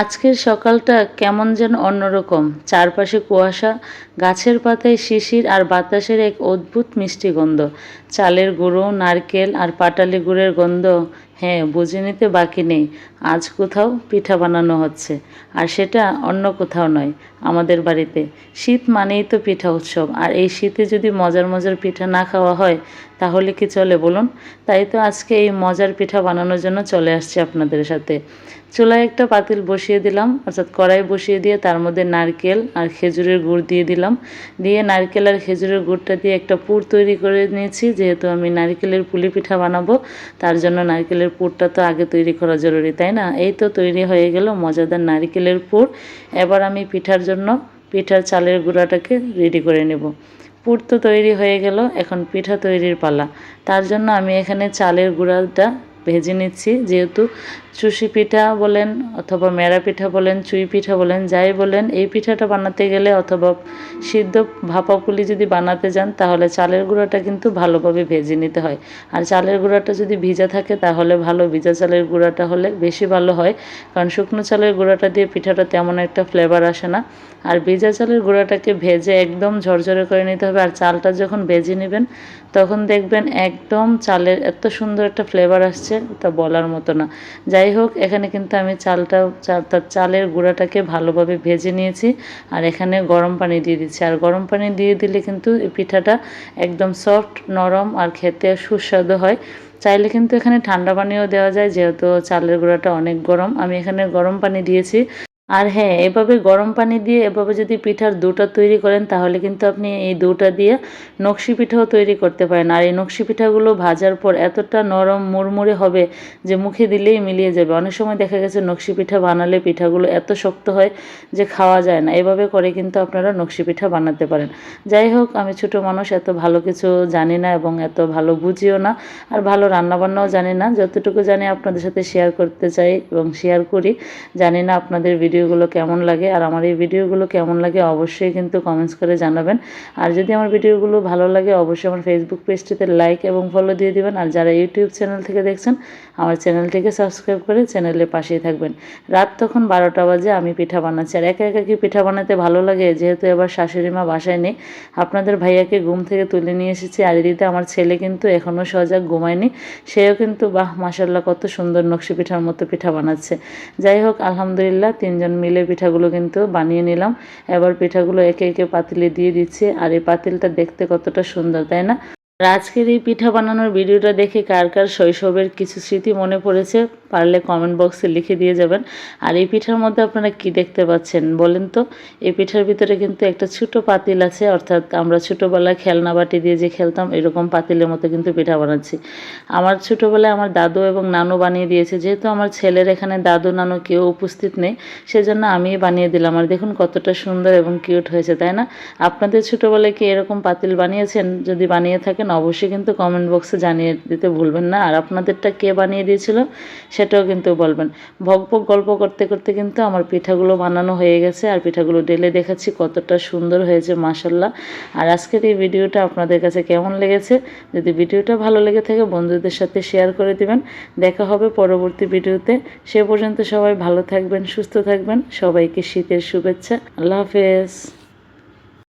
আজকের সকালটা কেমন যেন অন্যরকম। চারপাশে কুয়াশা, গাছের পাতায় শিশির আর বাতাসের এক অদ্ভুত মিষ্টি গন্ধ। চালের গুঁড়ো, নারকেল আর পাটালি গুঁড়ের গন্ধ হ্যাঁ বুঝে নিতে বাকি নেই। আজ কোথাও পিঠা বানানো হচ্ছে, আর সেটা অন্য কোথাও নয়, আমাদের বাড়িতে। শীত মানেই তো পিঠা উৎসব, আর এই শীতে যদি মজার মজার পিঠা না খাওয়া হয়, তাহলে কি চলে বলুন? তাই তো আজকে এই মজার পিঠা বানানোর জন্য চলে আসছি আপনাদের সাথে। চুলায় একটা পাতিল বসিয়ে দিলাম, অর্থাৎ কড়াই বসিয়ে দিয়ে তার মধ্যে নারকেল আর খেজুরের গুড় দিয়ে দিলাম। দিয়ে নারকেল আর খেজুরের গুড়টা দিয়ে একটা পুর তৈরি করে নিয়েছি, যেহেতু আমি নারকেলের পুলি পিঠা বানাবো, তার জন্য নারকেলের পুরটা তো আগে তৈরি করা জরুরি, তাই না? এই তো তৈরি হয়ে গেল মজাদার নারিকেলের পুর। এবার আমি পিঠার জন্য পিঠার চালের গুঁড়াটাকে রেডি করে নেব। পুর তো তৈরি হয়ে গেল, এখন পিঠা তৈরির পালা। তার জন্য আমি এখানে চালের গুঁড়াটা ভেজে নিচ্ছি। যেহেতু চুষি পিঠা বলেন অথবা মেরা পিঠা বলেন, চুই পিঠা বলেন, যাই বলেন, এই পিঠাটা বানাতে গেলে অথবা সিদ্ধ ভাপা পুলি যদি বানাতে যান, তাহলে চালের গুঁড়াটা কিন্তু ভালোভাবে ভেজে নিতে হয়। আর চালের গুঁড়াটা যদি ভিজা থাকে, তাহলে ভালো ভিজা চালের গুঁড়াটা হলে বেশি ভালো হয়। কারণ শুকনো চালের গুঁড়াটা দিয়ে পিঠাটা তেমন একটা ফ্লেভার আসে না। আর ভিজা চালের গুঁড়াটাকে ভেজে একদম ঝরঝরে করে নিতে হবে। আর চালটা যখন ভেজে নেবেন, তখন দেখবেন একদম চালের এত সুন্দর একটা ফ্লেভার আসছে তা বলার মতো না। যাই হোক, এখানে কিন্তু আমি চালটা তার চালের গুঁড়াটাকে ভালোভাবে ভেজে নিয়েছি, আর এখানে গরম পানি দিয়ে দিচ্ছি। আর গরম পানি দিয়ে দিলে কিন্তু পিঠাটা একদম সফট, নরম আর খেতে সুস্বাদু হয়। চাইলে কিন্তু এখানে ঠান্ডা পানিও দেওয়া যায়, যেহেতু চালের গুঁড়াটা অনেক গরম। আমি এখানে গরম পানি দিয়েছি। আর হ্যাঁ এভাবে গরম পানি দিয়ে এভাবে যদি পিঠার দুটা তৈরি করেন, তাহলে কিন্তু আপনি এই দুটা দিয়ে নকশি পিঠাও তৈরি করতে পারেন। আর এই নকশি পিঠাগুলো ভাজার পর এতটা নরম মুড়মুড়ে হবে যে মুখে দিলেই মিলিয়ে যাবে। অনেক সময় দেখা গেছে নকশি পিঠা বানালে পিঠাগুলো এত শক্ত হয় যে খাওয়া যায় না। এভাবে করে কিন্তু আপনারা নকশি পিঠা বানাতে পারেন। যাই হোক, আমি ছোট মানুষ, এত ভালো কিছু জানি না এবং এত ভালো বুঝিও না আর ভালো রান্নাবান্নাও জানি না। যতটুকু জানি আপনাদের সাথে শেয়ার করতে চাই এবং শেয়ার করি। জানি না আপনাদের ভিডিও ভিডিওগুলো কেমন লাগে আর আমার এই ভিডিওগুলো কেমন লাগে অবশ্যই কিন্তু কমেন্টস করে জানাবেন। আর যদি আমার ভিডিওগুলো ভালো লাগে, অবশ্যই আমার ফেসবুক পেজটিতে লাইক এবং ফলো দিয়ে দিবেন। আর যারা ইউটিউব চ্যানেল থেকে দেখছেন, আমার চ্যানেলটিকে সাবস্ক্রাইব করে চ্যানেলের পাশেই থাকবেন। রাত তখন বারোটা বাজে, আমি পিঠা বানাচ্ছি। আর একা একা কি পিঠা বানাতে ভালো লাগে? যেহেতু এবার শাশুড়ি মা বাসায় নেই, আপনাদের ভাইয়াকে ঘুম থেকে তুলে নিয়ে এসেছি। আর এদিকে আমার ছেলে কিন্তু এখনও সজাগ ঘুমায়নি, সেও কিন্তু বাহ মাসাল্লাহ কত সুন্দর নকশি পিঠার মতো পিঠা বানাচ্ছে। যাই হোক, আলহামদুলিল্লাহ, তিনজন দুজন মিলে পিঠাগুলো কিন্তু বানিয়ে নিলাম। এবার পিঠাগুলো একে একে পাতিলে দিয়ে দিচ্ছি আর এই পাতিলটা দেখতে কতটা সুন্দর, তাই না? আজকের এই পিঠা বানানোর ভিডিওটা দেখে কার কার শৈশবের কিছু স্মৃতি মনে পড়েছে পারলে কমেন্ট বক্সে লিখে দিয়ে যাবেন। আর এই পিঠার মধ্যে আপনারা কি দেখতে পাচ্ছেন বলেন তো? এই পিঠার ভিতরে কিন্তু একটা ছোট পাতিল আছে, অর্থাৎ আমরা ছোটোবেলায় খেলনা বাটি দিয়ে যে খেলতাম, এরকম পাতিলের মতো কিন্তু পিঠা বানাচ্ছি। আমার ছোটোবেলায় আমার দাদু এবং নানু বানিয়ে দিয়েছে। যেহেতু আমার ছেলের এখানে দাদু, নানু কেউ উপস্থিত নেই, সেজন্য আমিই বানিয়ে দিলাম। আর দেখুন কতটা সুন্দর এবং কিউট হয়েছে, তাই না? আপনাদের ছোটোবেলায় কি এরকম পাতিল বানিয়েছেন? যদি বানিয়ে থাকেন অবশ্যই কিন্তু কমেন্ট বক্সে জানিয়ে দিতে ভুলবেন না। আর আপনাদেরটা কে বানিয়ে দিয়েছিল সেটাও কিন্তু বলবেন। ভক গল্প করতে করতে কিন্তু আমার পিঠাগুলো বানানো হয়ে গেছে আর পিঠাগুলো ডেলে দেখাচ্ছি কতটা সুন্দর হয়েছে মাসাল্লাহ আর আজকের এই ভিডিওটা আপনাদের কাছে কেমন লেগেছে? যদি ভিডিওটা ভালো লেগে থাকে বন্ধুদের সাথে শেয়ার করে দিবেন। দেখা হবে পরবর্তী ভিডিওতে। সে পর্যন্ত সবাই ভালো থাকবেন, সুস্থ থাকবেন। সবাইকে শীতের শুভেচ্ছা। আল্লাহ হাফেজ।